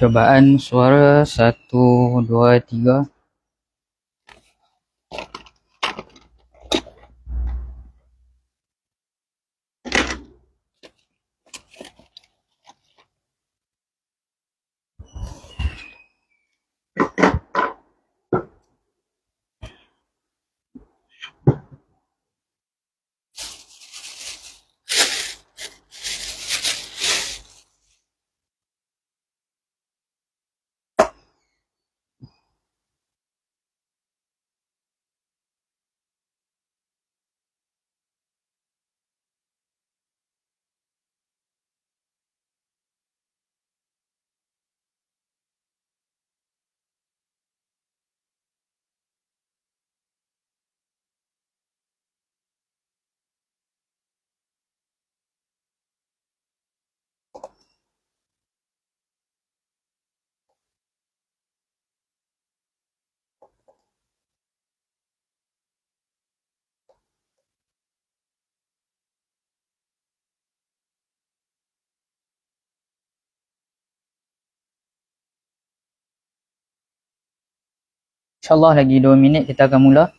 Percubaan suara satu, dua, tiga. InsyaAllah lagi dua minit kita akan mula.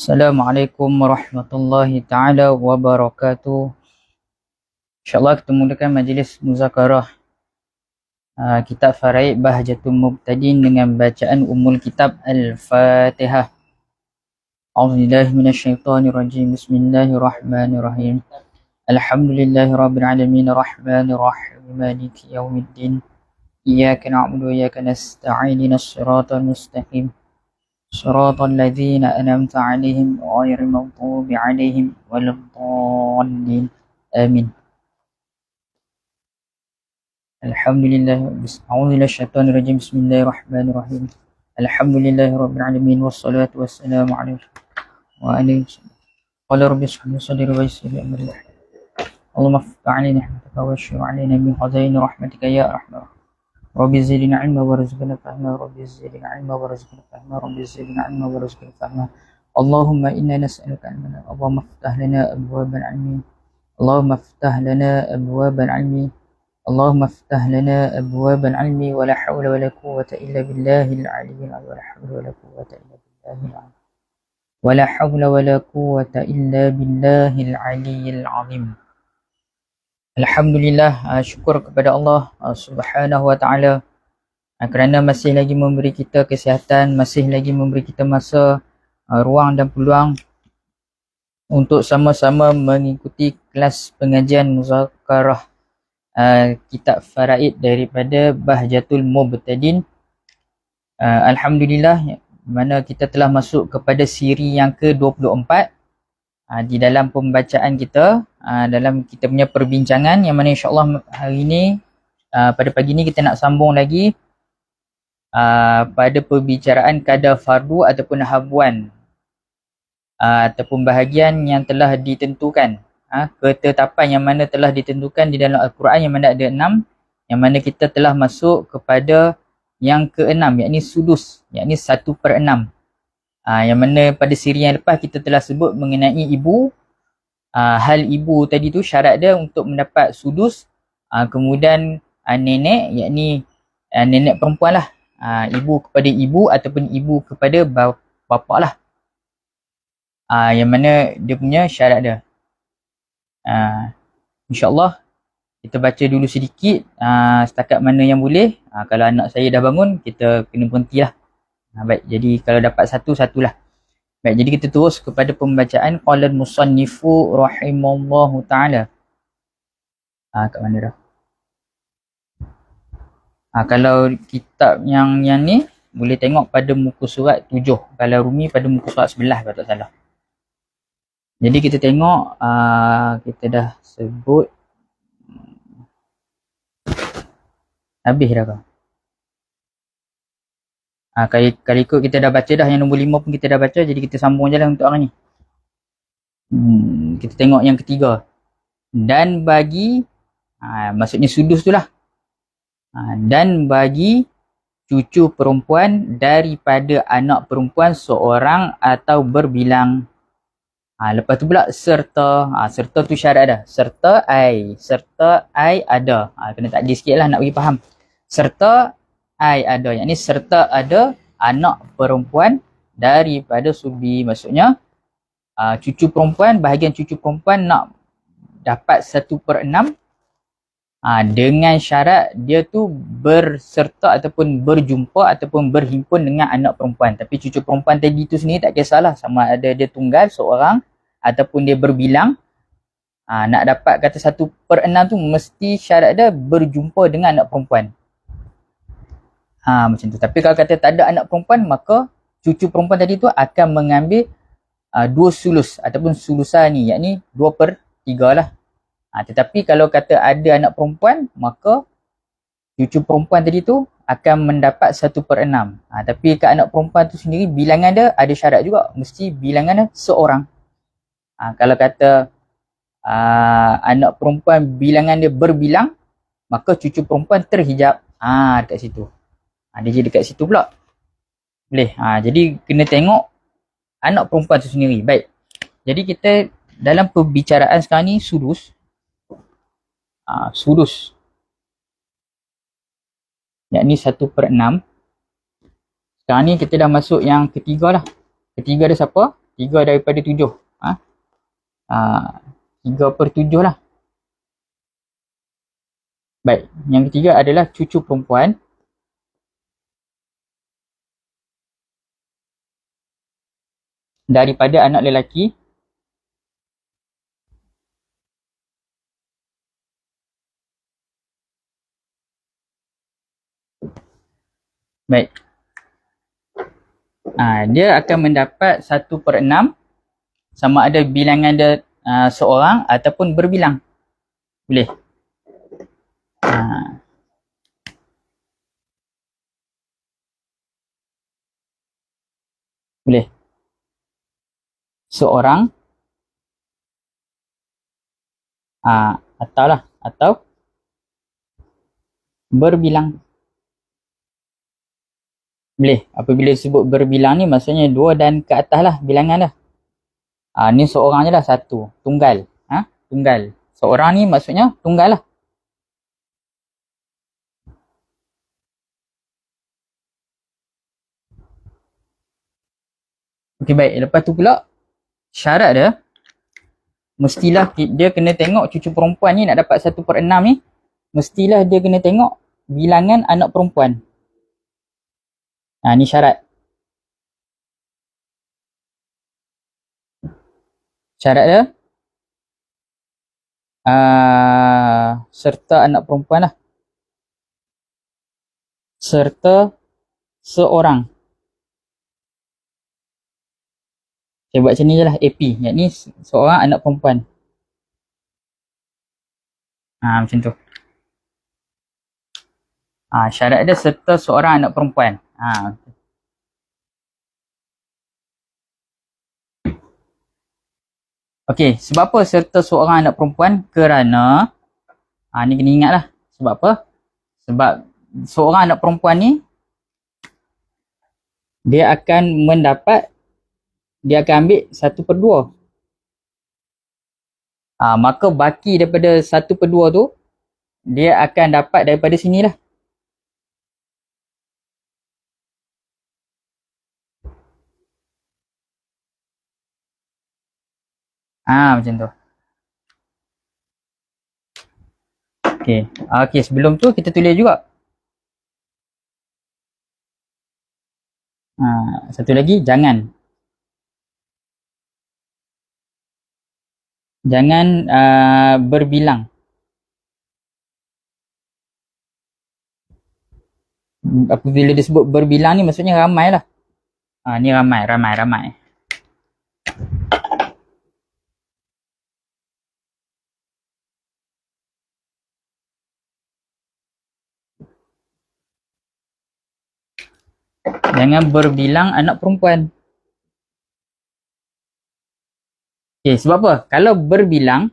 السلام عليكم ورحمة الله تعالى وبركاته إن شاء الله ketemu مجلس مذاكرة كتاب فرائض بهجة مبتدين المبتدين dengan bacaan أم الكتاب الفاتحة أعوذ بالله من الشيطان الرجيم بسم الله الرحمن الرحيم الحمد لله رب العالمين الرحمن الرحيم مالك يوم الدين إياك نعبد وإياك نستعين الصراط المستقيم صراط الذين أنعمت عليهم غير المغضوب عليهم ولا الضالين. آمين. الحمد لله أعوذ بالله الشيطان الرجيم. بسم الله الرحمن الرحيم. الحمد لله رب العالمين والصلاة والسلام على وعليه قال رب اشرح لي صدري ويسر لي أمري. اللهم افتح علينا نعمتك واشر علينا من خزائن رحمتك يا أرحم الراحمين. ربي زدنا علما ورزقنا فهما ربي زدنا علما ورزقنا فهما ربي زدنا علما ورزقنا فهما اللهم إنا نسألك علما اللهم افتح لنا أبواب العلم اللهم افتح لنا أبواب العلم اللهم افتح لنا أبواب العلم ولا حول ولا قوة إلا بالله العلي العظيم ولا حول ولا قوة إلا بالله العلي ولا حول ولا قوة إلا بالله العلي العظيم Alhamdulillah, uh, syukur kepada Allah uh, Subhanahu Wa Taala uh, kerana masih lagi memberi kita kesihatan, masih lagi memberi kita masa, uh, ruang dan peluang untuk sama-sama mengikuti kelas pengajian muzakarah uh, kitab faraid daripada Bahjatul Mubtadin. Uh, Alhamdulillah mana kita telah masuk kepada siri yang ke-24 uh, di dalam pembacaan kita uh, dalam kita punya perbincangan yang mana insyaAllah hari ini uh, pada pagi ni kita nak sambung lagi uh, pada perbicaraan kadar fardu ataupun habuan uh, ataupun bahagian yang telah ditentukan. Uh, ketetapan yang mana telah ditentukan di dalam Al-Quran yang mana ada enam yang mana kita telah masuk kepada yang keenam yakni sudus yakni satu per enam uh, yang mana pada siri yang lepas kita telah sebut mengenai ibu. Uh, hal ibu tadi tu syarat dia untuk mendapat sudus. Uh, kemudian uh, nenek yakni uh, nenek perempuan lah. Uh, ibu kepada ibu ataupun ibu kepada bapa lah. Uh, yang mana dia punya syarat dia. insyaAllah kita baca dulu sedikit uh, setakat mana yang boleh. Uh, kalau anak saya dah bangun, kita kena berhenti lah. Uh, baik, jadi kalau dapat satu, satulah. Baik, jadi kita terus kepada pembacaan Qala musannifu rahimallahu ta'ala. Uh, kat mana dah? Ah, uh, kalau kitab yang yang ni, boleh tengok pada muka surat tujuh. Kalau Rumi pada muka surat sebelah, kalau tak salah. Jadi kita tengok, uh, kita dah sebut Habis dah kau. Ha, kali, kali ikut kita dah baca dah yang nombor lima pun kita dah baca jadi kita sambung je lah untuk hari ni. Hmm, kita tengok yang ketiga. Dan bagi, ha, maksudnya sudus tu lah. Ha, dan bagi cucu perempuan daripada anak perempuan seorang atau berbilang. Ha, lepas tu pula serta, ha, serta tu syarat dah. Serta ai, serta ai ada. Ha, kena tak sikit lah nak bagi faham serta ai ada. Yang ni serta ada anak perempuan daripada subi. Maksudnya uh, cucu perempuan bahagian cucu perempuan nak dapat satu per enam. Uh, dengan syarat dia tu berserta ataupun berjumpa ataupun berhimpun dengan anak perempuan. Tapi cucu perempuan tadi tu sendiri tak kisahlah sama ada dia tunggal seorang ataupun dia berbilang. Uh, nak dapat kata satu per enam tu mesti syarat dia berjumpa dengan anak perempuan Ha, macam tu. Tapi kalau kata tak ada anak perempuan, maka cucu perempuan tadi tu akan mengambil uh, dua sulus ataupun sulusan ni. Yakni dua per tiga lah. Ha, tetapi kalau kata ada anak perempuan, maka cucu perempuan tadi tu akan mendapat satu per enam. Ha, tapi kat anak perempuan tu sendiri, bilangan dia ada syarat juga. Mesti bilangan dia seorang. Ha, kalau kata uh, anak perempuan bilangan dia berbilang, maka cucu perempuan terhijab. Ah ha, dekat situ. Ha, dia jadi dekat situ pula. Boleh. Ha, jadi kena tengok anak perempuan tu sendiri. Baik. Jadi kita dalam perbicaraan sekarang ni sudus. Ha, sudus. Yang ni satu per enam. Sekarang ni kita dah masuk yang ketiga lah. Ketiga dia siapa? Tiga daripada tujuh. Ha? Ha, tiga per tujuh lah. Baik. Yang ketiga adalah cucu perempuan. Daripada anak lelaki Baik. Ha, dia akan mendapat satu per enam sama ada bilangan dia uh, seorang ataupun berbilang. Boleh. Ha. Boleh seorang uh, atau lah atau berbilang. Boleh. Apabila sebut berbilang ni maksudnya dua dan ke atas lah bilangan dah uh, ni seorang je lah satu. Tunggal. Ha? tunggal. Seorang ni maksudnya tunggal lah. Okey baik. Lepas tu pula syarat dia mestilah dia kena tengok cucu perempuan ni nak dapat satu per enam ni, mestilah dia kena tengok bilangan anak perempuan. Ha, ni syarat. Syarat dia uh, serta anak perempuan lah. Serta seorang. Saya buat macam ni je lah AP. Yang ni se- seorang anak perempuan. Ha, macam tu. Ha, syarat dia serta seorang anak perempuan. Ha. Okey, sebab apa serta seorang anak perempuan? Kerana ha, ni kena ingat lah. Sebab apa? Sebab seorang anak perempuan ni dia akan mendapat dia akan ambil satu per dua. Ha, maka baki daripada satu per dua tu dia akan dapat daripada sini lah. Ah macam tu. Okey. Ah, Okey, sebelum tu kita tulis juga. Ah, satu lagi jangan. Jangan uh, berbilang. Apabila disebut berbilang ni maksudnya ramai lah. Ah, ni ramai, ramai, ramai. Jangan berbilang anak perempuan. Okey, sebab apa? Kalau berbilang,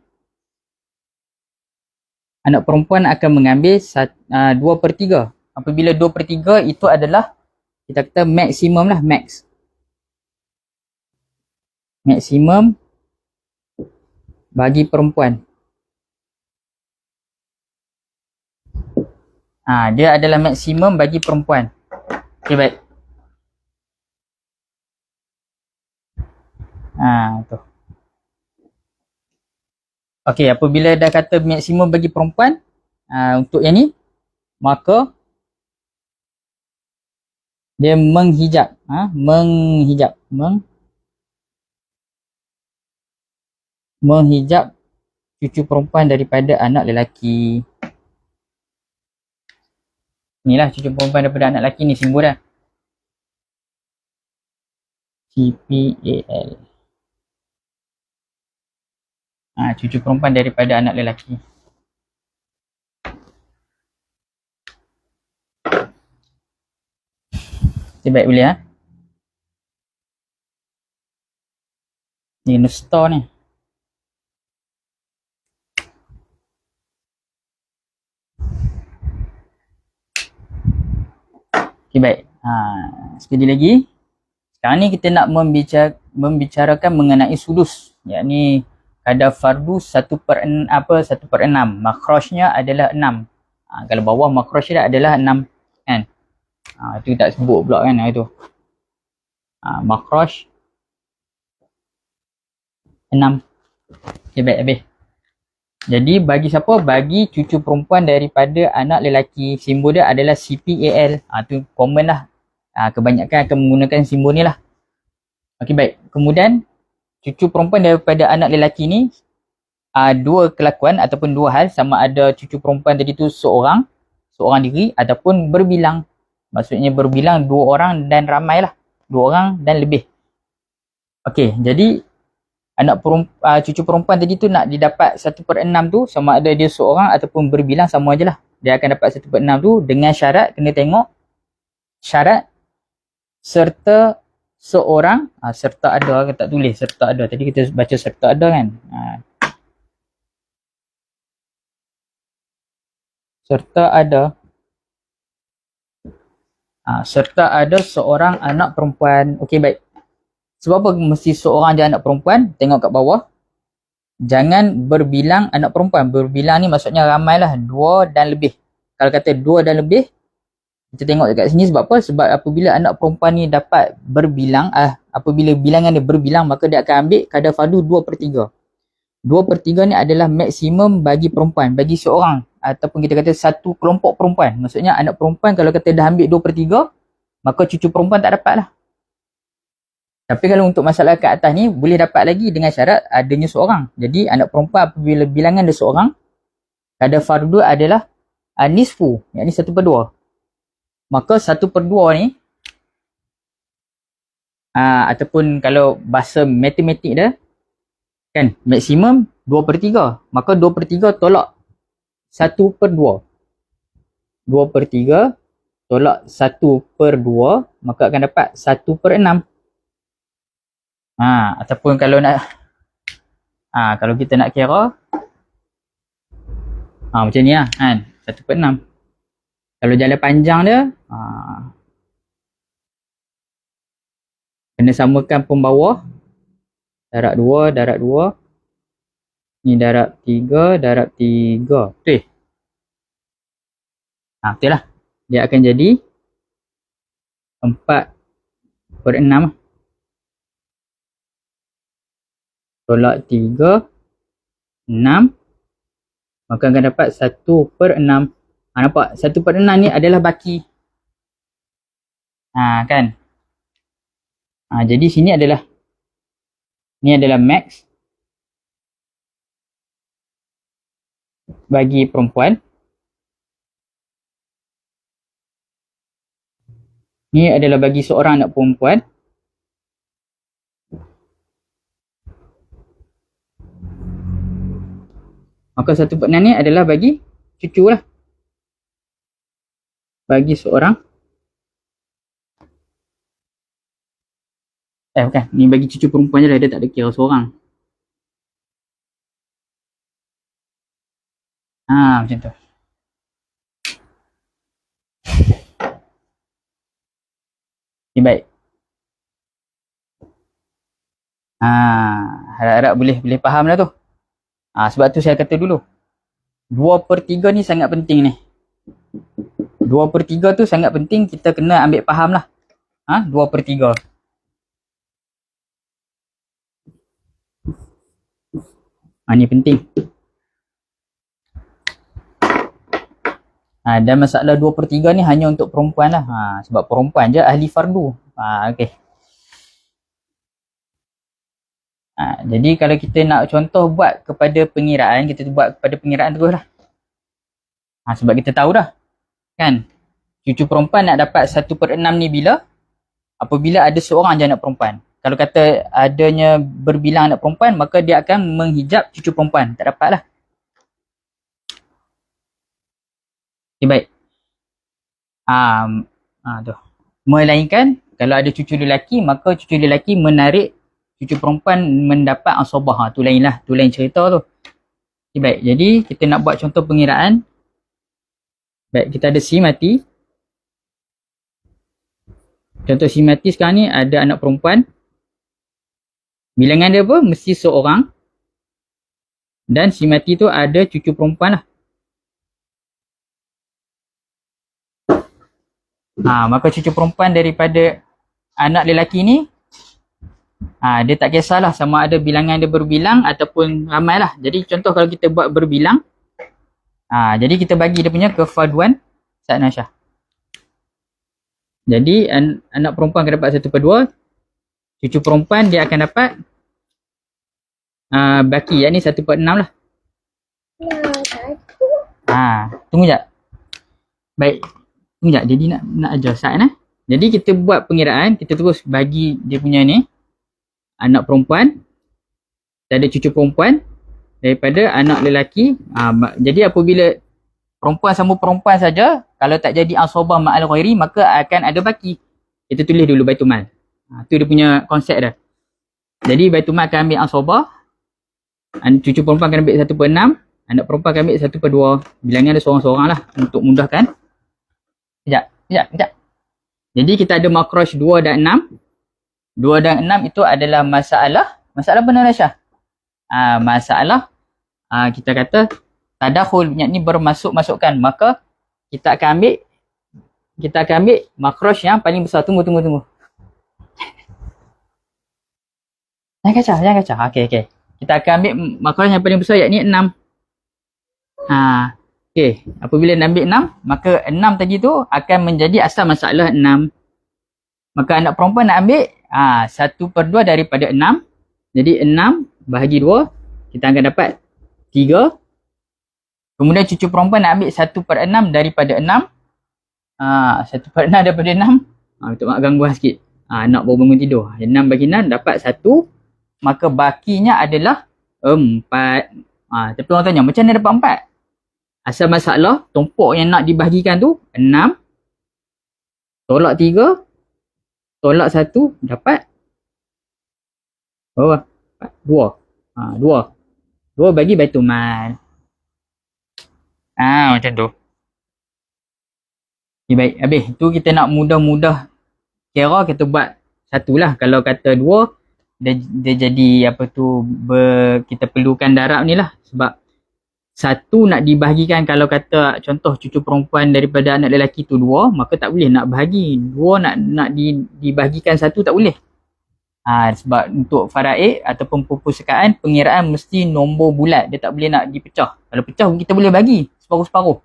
anak perempuan akan mengambil sat- uh, 2 per 3. Apabila 2 per 3 itu adalah, kita kata maksimum lah, max. Maksimum bagi perempuan. Ah, dia adalah maksimum bagi perempuan. Okey, baik. Ah, tu. Okey, apabila dah kata maksimum bagi perempuan uh, untuk yang ni, maka dia menghijab, ha? menghijab, meng menghijab cucu perempuan daripada anak lelaki. Inilah cucu perempuan daripada anak lelaki ni simbol dah. CPAL. Ha, cucu perempuan daripada anak lelaki. Okay, baik boleh ha? Ni store ni. Okay, baik. Ha, sekali lagi. Sekarang ni kita nak membicar membicarakan mengenai sudus. Yakni kadar fardu 1 per en, apa 1 per 6. Makrosnya adalah 6. Ha, kalau bawah makros dia adalah 6 kan. Ha, itu tak sebut pula kan itu. Ha, makros 6. Okay, baik habis. Jadi bagi siapa? Bagi cucu perempuan daripada anak lelaki. Simbol dia adalah CPAL. Ha, tu common lah. Ha, kebanyakan akan menggunakan simbol ni lah. Okey baik. Kemudian cucu perempuan daripada anak lelaki ni uh, dua kelakuan ataupun dua hal. Sama ada cucu perempuan tadi tu seorang seorang diri ataupun berbilang. Maksudnya berbilang dua orang dan ramai lah. Dua orang dan lebih. Okey, jadi anak perempuan, uh, cucu perempuan tadi tu nak didapat satu per enam tu sama ada dia seorang ataupun berbilang sama aja lah. Dia akan dapat satu per enam tu dengan syarat kena tengok syarat serta seorang ha, serta ada ke tak tulis serta ada. Tadi kita baca serta ada kan? Ha. serta ada. Ha, serta ada seorang anak perempuan. Okey baik. Sebab apa mesti seorang je anak perempuan? Tengok kat bawah. Jangan berbilang anak perempuan. Berbilang ni maksudnya ramai lah dua dan lebih. Kalau kata dua dan lebih kita tengok dekat sini sebab apa? Sebab apabila anak perempuan ni dapat berbilang, ah apabila bilangan dia berbilang maka dia akan ambil kadar fardu 2 per 3. 2 per 3 ni adalah maksimum bagi perempuan, bagi seorang ataupun kita kata satu kelompok perempuan. Maksudnya anak perempuan kalau kata dah ambil 2 per 3, maka cucu perempuan tak dapat lah. Tapi kalau untuk masalah kat atas ni, boleh dapat lagi dengan syarat adanya seorang. Jadi anak perempuan apabila bilangan ada seorang, kadar fardu adalah anisfu, yakni 1 per 2. Maka 1 per 2 ni, aa, ataupun kalau bahasa matematik dia, kan maksimum 2 per 3. Maka 2 per 3 tolak 1 per 2. 2 per 3 tolak 1 per 2, maka akan dapat 1 per 6. Ha, ataupun kalau nak ha, kalau kita nak kira ha, macam ni lah kan 1 per 6 kalau jalan panjang dia ha, kena samakan pembawah darab 2 darab 2 ni darab 3 darab 3 betul ha, betul lah. Dia akan jadi 4 per 6 lah. Tolak 3 6 maka akan dapat 1 per 6 ha, nampak? 1 per 6 ni adalah baki. Ha, kan? Ha, jadi sini adalah ni adalah max. Bagi perempuan. Ni adalah bagi seorang anak perempuan. Maka satu per enam ni adalah bagi cucu lah. Bagi seorang. Eh bukan, ni bagi cucu perempuan je lah. Dia tak ada kira seorang. Ha macam tu. Ni baik. Ha, harap-harap boleh boleh faham lah tu. Ha, sebab tu saya kata dulu. 2 per 3 ni sangat penting ni. 2 per 3 tu sangat penting kita kena ambil faham lah. Ha, 2 per 3. Ha, ni penting. Ha, dan masalah 2 per 3 ni hanya untuk perempuan lah. Ha, sebab perempuan je ahli fardu. Ha, okay. Ha, jadi kalau kita nak contoh buat kepada pengiraan, kita buat kepada pengiraan terus lah. Ha, sebab kita tahu dah. Kan? Cucu perempuan nak dapat 1 per 6 ni bila? Apabila ada seorang je anak perempuan. Kalau kata adanya berbilang anak perempuan, maka dia akan menghijab cucu perempuan. Tak dapat lah. Okay, baik. Ha, ha, tu. Melainkan, kalau ada cucu lelaki, maka cucu lelaki menarik cucu perempuan mendapat asobah. Ha, tu lain lah. Tu lain cerita tu. Okay, baik. Jadi, kita nak buat contoh pengiraan. Baik, kita ada si mati. Contoh si mati sekarang ni ada anak perempuan. Bilangan dia apa? Mesti seorang. Dan si mati tu ada cucu perempuan lah. Ha, maka cucu perempuan daripada anak lelaki ni Ha, dia tak kisahlah sama ada bilangan dia berbilang ataupun ramai lah. Jadi contoh kalau kita buat berbilang. Ha, jadi kita bagi dia punya kefaduan Saat Nasyah. Jadi an anak perempuan akan dapat satu per dua. Cucu perempuan dia akan dapat uh, baki yang ni satu per enam lah. Ha, tunggu jap. Baik. Tunggu jap. Jadi nak nak ajar saat eh. Jadi kita buat pengiraan. Kita terus bagi dia punya ni anak perempuan dan ada cucu perempuan daripada anak lelaki. Ha, jadi apabila perempuan sama perempuan saja, kalau tak jadi asobah ma'al ghairi, maka akan ada baki. Kita tulis dulu Baitul Mal. Ha, tu dia punya konsep dah. Jadi Baitul Mal akan ambil asobah. Cucu perempuan akan ambil 1 per 6. Anak perempuan akan ambil 1 per 2. Bilangan ada seorang-seorang lah untuk mudahkan. Sekejap, sekejap, sekejap. Jadi kita ada makrosh 2 dan 6. 2 dan 6 itu adalah masalah. Masalah apa Nara Syah? Ha, masalah ha, kita kata tadakhul ni bermasuk-masukkan. Maka kita akan ambil kita akan ambil makrosh yang paling besar. Tunggu, tunggu, tunggu. Jangan kacau, jangan kacau. Okey, okey. kita akan ambil makalah yang paling besar yakni 6. Ha. Okey, apabila nak ambil 6, maka 6 tadi tu akan menjadi asal masalah 6. Maka anak perempuan nak ambil ha, 1 per 2 daripada 6. Jadi 6 bahagi 2, kita akan dapat 3. Kemudian cucu perempuan nak ambil 1 per 6 daripada 6. Ha, 1 per 6 daripada 6. Ha, minta maaf gangguan sikit. Ha, nak baru bangun tidur. 6 bagi 6 dapat 1 maka bakinya adalah empat. Ha, tapi orang tanya, macam mana dapat empat? Asal masalah, tumpuk yang nak dibahagikan tu, enam. Tolak tiga. Tolak satu, dapat. Berapa? Dua. Ha, dua. Dua bagi baitul mal. Ah ha, macam tu. Okay, baik, habis. Tu kita nak mudah-mudah kira kita buat satu lah. Kalau kata dua, dia, dia jadi apa tu ber, kita perlukan darab ni lah sebab satu nak dibahagikan kalau kata contoh cucu perempuan daripada anak lelaki tu dua maka tak boleh nak bahagi dua nak nak di, dibahagikan satu tak boleh ha, sebab untuk faraid ataupun perpustakaan pengiraan mesti nombor bulat. Dia tak boleh nak dipecah kalau pecah kita boleh bagi separuh-separuh.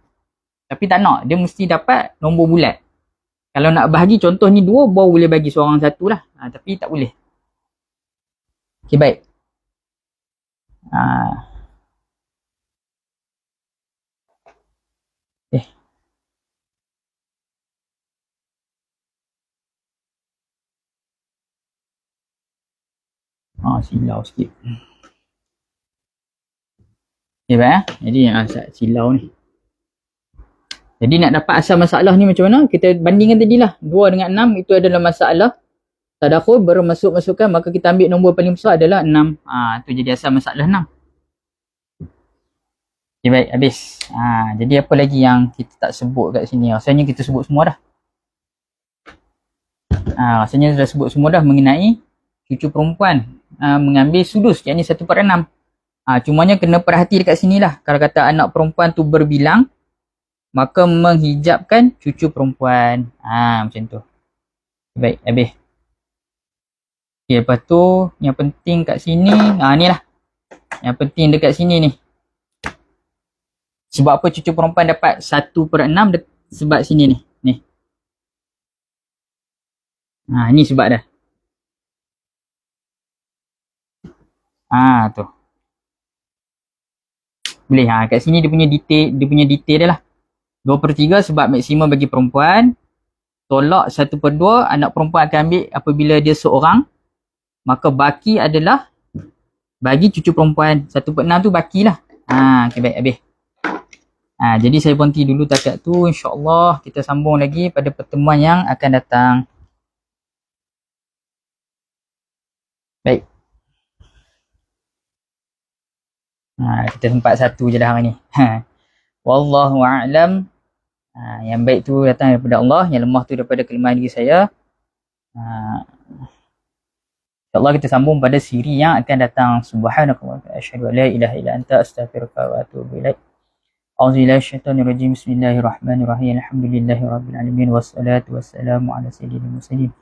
Tapi tak nak. Dia mesti dapat nombor bulat. Kalau nak bahagi contoh ni dua baru boleh bagi seorang satu lah. Ha, tapi tak boleh. Okay, baik. Ha. Eh. Ha, silau sikit. Okay, baik. Eh? Jadi, ha, silau ni. Jadi, nak dapat asal masalah ni macam mana? Kita bandingkan tadi lah. 2 dengan 6 itu adalah masalah tadakhul baru masuk masukkan maka kita ambil nombor paling besar adalah 6. Ha tu jadi asal masalah 6. Okay, baik habis. Ha jadi apa lagi yang kita tak sebut kat sini? Rasanya kita sebut semua dah. Ha rasanya sudah sebut semua dah mengenai cucu perempuan ha, mengambil sudus yakni 1 per 6. Ha cumanya kena perhati dekat sini lah. Kalau kata anak perempuan tu berbilang maka menghijabkan cucu perempuan. Ha macam tu. Baik habis. Okay, lepas tu yang penting kat sini, ha ni lah. Yang penting dekat sini ni. Sebab apa cucu perempuan dapat 1 per 6 sebab sini ni. Ni. Ha ni sebab dah. Ha tu. Boleh ha kat sini dia punya detail, dia punya detail dia lah. 2 per 3 sebab maksimum bagi perempuan. Tolak 1 per 2 anak perempuan akan ambil apabila dia seorang maka baki adalah bagi cucu perempuan. Satu per enam tu baki lah. Ha, okay, baik habis. Ha, jadi saya berhenti dulu takat tu. InsyaAllah kita sambung lagi pada pertemuan yang akan datang. Baik. Ha, kita sempat satu je dah hari ni. Ha. Wallahu'alam. Ha, yang baik tu datang daripada Allah. Yang lemah tu daripada kelemahan diri saya. Ha, InsyaAllah kita sambung pada siri yang akan datang. Subhanakallah. Asyadu la ilaha illa anta astaghfirullah wa atubu ilaih. Auzubillahi minasyaitonir Bismillahirrahmanirrahim. Alhamdulillahi rabbil alamin wassalatu wassalamu ala sayyidil mursalin wa ala washabihi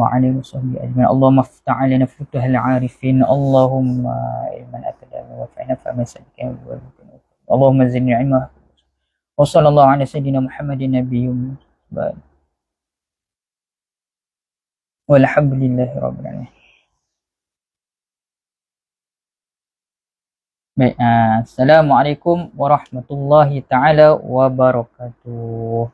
وعليه وصحبه أجمعين اللهم افتح علينا فتوح العارفين. اللهم علما أكدامي وفعنا فما سلك اللهم زدنا علما. وصلى الله على سيدنا محمد النبي والحمد لله رب العالمين. Baik, Assalamualaikum warahmatullahi taala wabarakatuh.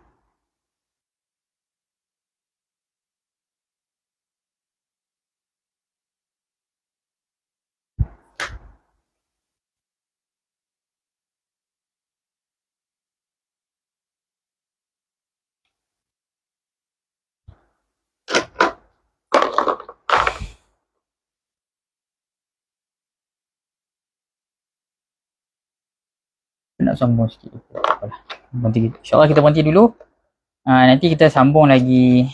Nak sambung sikit. Apalah. Berhenti. InsyaAllah kita berhenti dulu. Uh, nanti kita sambung lagi